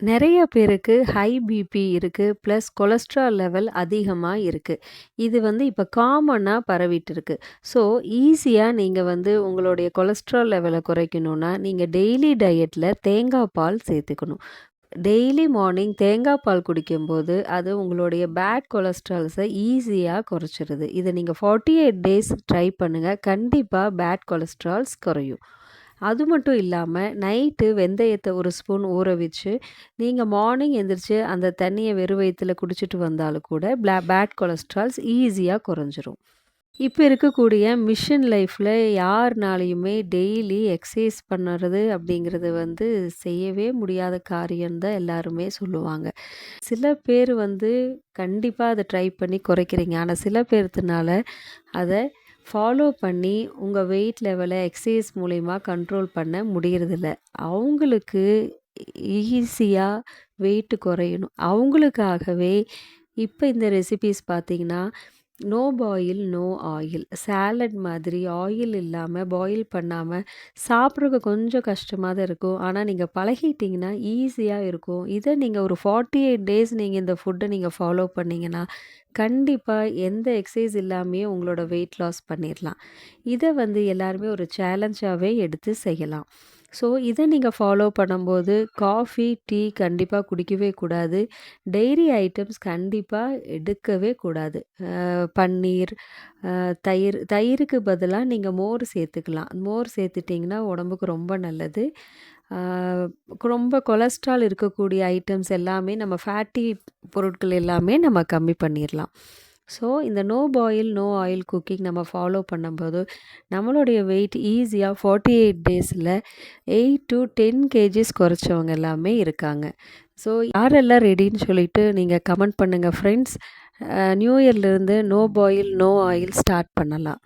நிறைய பேருக்கு high BP இருக்குது ப்ளஸ் கொலஸ்ட்ரால் லெவல் அதிகமாக இருக்குது இது வந்து இப்போ காமனாக பரவிட்டு இருக்கு. ஸோ, ஈஸியாக நீங்கள் வந்து உங்களுடைய கொலஸ்ட்ரால் லெவலை குறைக்கணும்னா, நீங்கள் டெய்லி டயட்டில் தேங்காய் பால் சேர்த்துக்கணும். டெய்லி மார்னிங் தேங்காய் பால் குடிக்கும்போது, அது உங்களுடைய பேட் கொலஸ்ட்ரால்ஸை ஈஸியாக குறைச்சிருது. இத நீங்க 48 டேஸ் ட்ரை பண்ணுங்கள் கண்டிப்பாக பேட் கொலஸ்ட்ரால்ஸ் குறையும். அது மட்டும் இல்லாமல் நைட்டு வெந்தயத்தை ஒரு ஸ்பூன் ஊற வச்சு, நீங்கள் மார்னிங் எந்திரிச்சு அந்த தண்ணியை வெறும் வயித்துல குடிச்சிட்டு வந்தாலும் கூட, பிளா பேட் கொலஸ்ட்ரால்ஸ் ஈஸியாக குறைஞ்சிரும். இப்போ இருக்கக்கூடிய மிஷன் லைஃப்பில் யாருனாலையுமே டெய்லி எக்ஸசைஸ் பண்ணுறது அப்படிங்கிறது வந்து செய்யவே முடியாத காரியம் தான் எல்லாருமே சொல்லுவாங்க. சில பேர் வந்து கண்டிப்பாக அதை ட்ரை பண்ணி குறைக்கிறீங்க. ஆனால் சில பேர்த்துனால அதை ஃபாலோ பண்ணி உங்கள் வெயிட் லெவலை எக்ஸசைஸ் மூலயமா கண்ட்ரோல் பண்ண முடியறதில்ல. அவங்களுக்கு ஈஸியாக வெயிட் குறையணும். அவங்களுக்காகவே இப்போ இந்த ரெசிபீஸ் பார்த்தீங்கன்னா, no boil, no oil. Salad மாதிரி ஆயில் இல்லாமல் பாயில் பண்ணாமல் சாப்பிட்றதுக்கு கொஞ்சம் கஷ்டமாக தான் இருக்கும். ஆனால் நீங்கள் பழகிட்டிங்கன்னா ஈஸியாக இருக்கும். இதை நீங்கள் ஒரு 48 டேஸ் நீங்கள் இந்த ஃபுட்டை நீங்கள் ஃபாலோ பண்ணீங்கன்னா, கண்டிப்பாக எந்த எக்ஸசைஸ் இல்லாமையே உங்களோட வெயிட் லாஸ் பண்ணிடலாம் இதை வந்து எல்லாருமே ஒரு சேலஞ்சாகவே எடுத்து செய்யலாம். ஸோ, இதை நீங்கள் ஃபாலோ பண்ணும்போது காஃபி, டீ கண்டிப்பாக குடிக்கவே கூடாது. டெய்ரி ஐட்டம்ஸ் கண்டிப்பாக எடுக்கவே கூடாது. பன்னீர், தயிர் தயிருக்கு பதிலாக நீங்கள் மோர் சேர்த்துக்கலாம். மோர் சேர்த்துட்டிங்கன்னா உடம்புக்கு ரொம்ப நல்லது. ரொம்ப கொலஸ்ட்ரால் இருக்கக்கூடிய ஐட்டம்ஸ் எல்லாமே நம்ம ஃபேட்டி பொருட்கள் எல்லாமே நம்ம கம்மி பண்ணிடலாம் ஸோ, இந்த no boil, no oil cooking நம்ம ஃபாலோ பண்ணும்போது, நம்மளுடைய வெயிட் ஈஸியாக ஃபார்ட்டி எயிட் டேஸில் எயிட் டூ 10 கேஜிஸ் குறைச்சவங்க எல்லாமே இருக்காங்க. ஸோ, யாரெல்லாம் ரெடின்னு சொல்லிட்டு நீங்கள் கமெண்ட் பண்ணுங்கள் friends. New இயர்லேருந்து no boil, no oil start பண்ணலாம்.